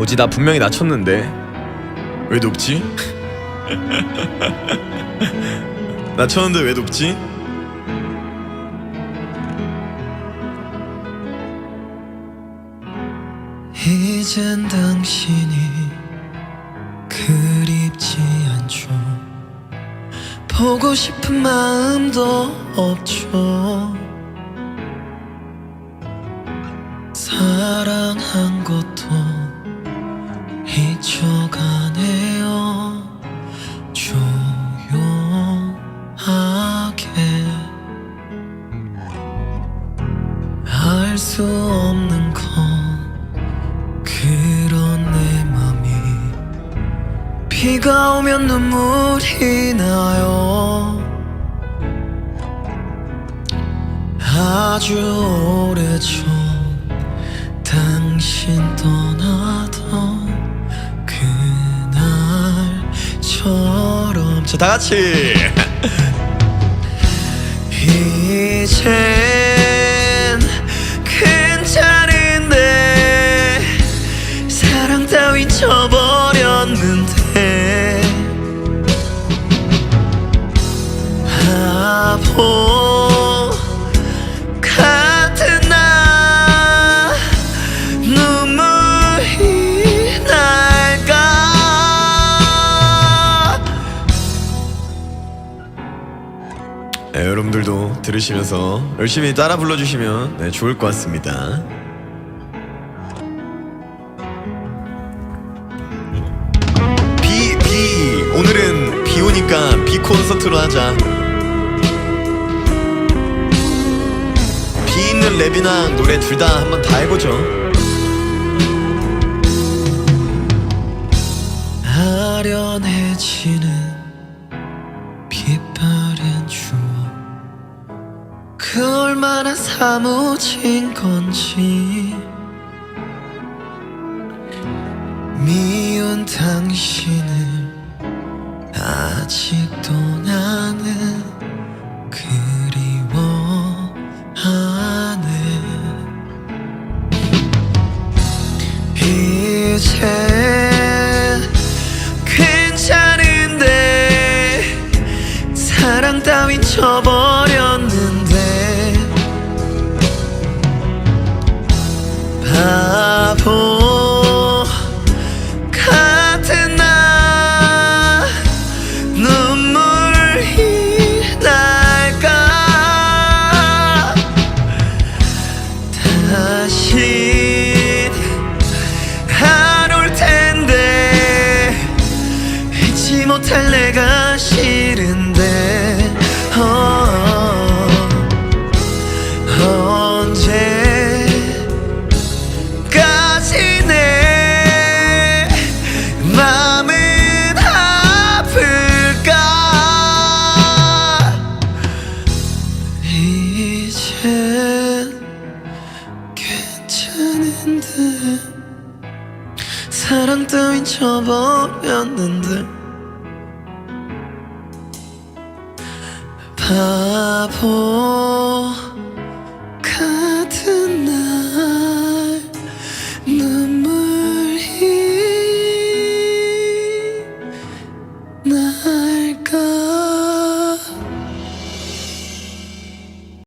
뭐지 나 분명히 낮췄는데 왜 높지? 낮췄는데 왜 높지? 이젠 당신이 그립지 않죠 보고 싶은 마음도 없죠 사랑한 것도 잊혀가네요. 조용하게 알 수 없는 건 그런 내 맘이 비가 오면 눈물이 나요. 아주 오래전 당신 떠나 다 같이. 이젠 괜찮은데 사랑 따윈 쳐버렸는데 바보 분들도 들으시면서 열심히 따라 불러주시면 네, 좋을 것 같습니다. 비, 비. 오늘은 비 오니까 비 콘서트로 하자. 비 있는 랩이나 노래 둘 다 한번 다 해보죠. 아련해지는 그 얼마나 사무친 건지 미운 당신을 아직도 나는 잊지 못할 내가 싫은데. 어, 언제까지 내 맘은 아플까? 이젠 괜찮은데 사랑 따윈 쳐버렸는데 바보